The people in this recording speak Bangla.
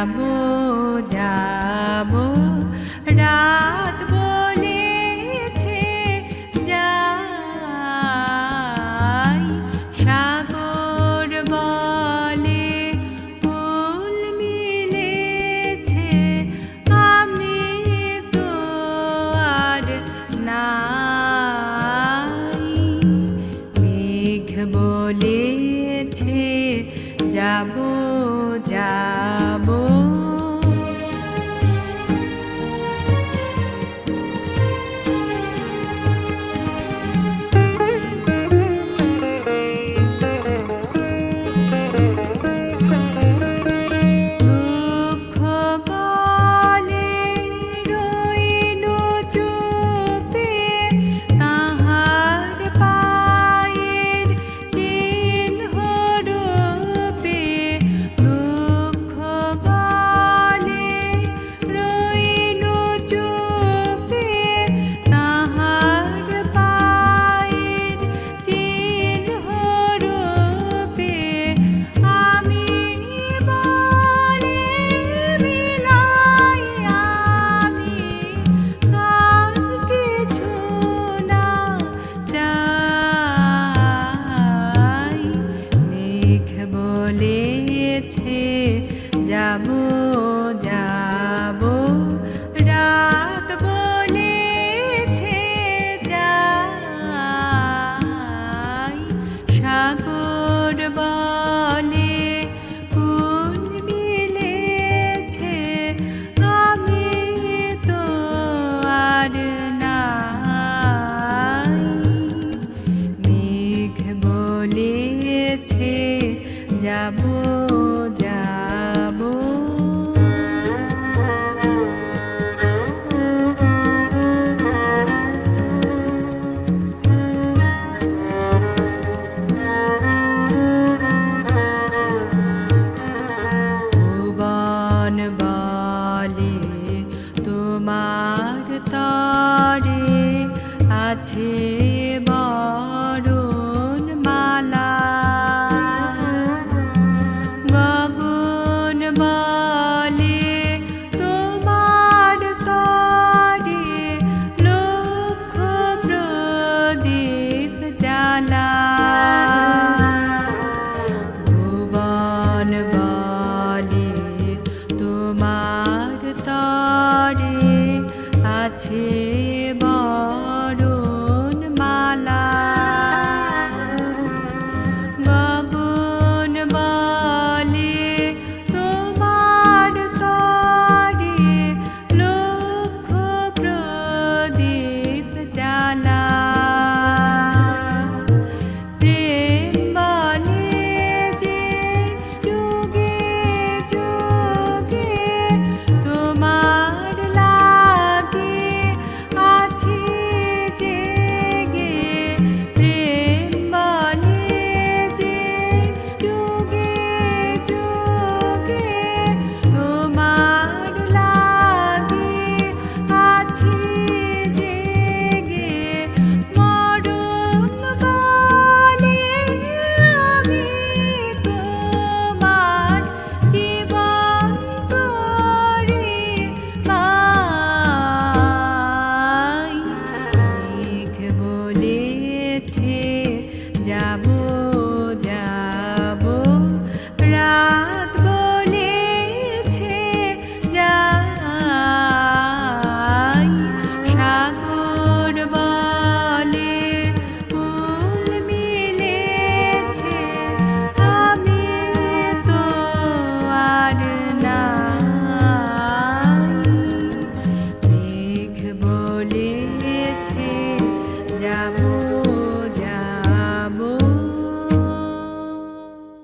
যাব রাত বলেছে সাগর বলে ফুল মিলেছে আমি মেঘ বলেছে যাব যা 情。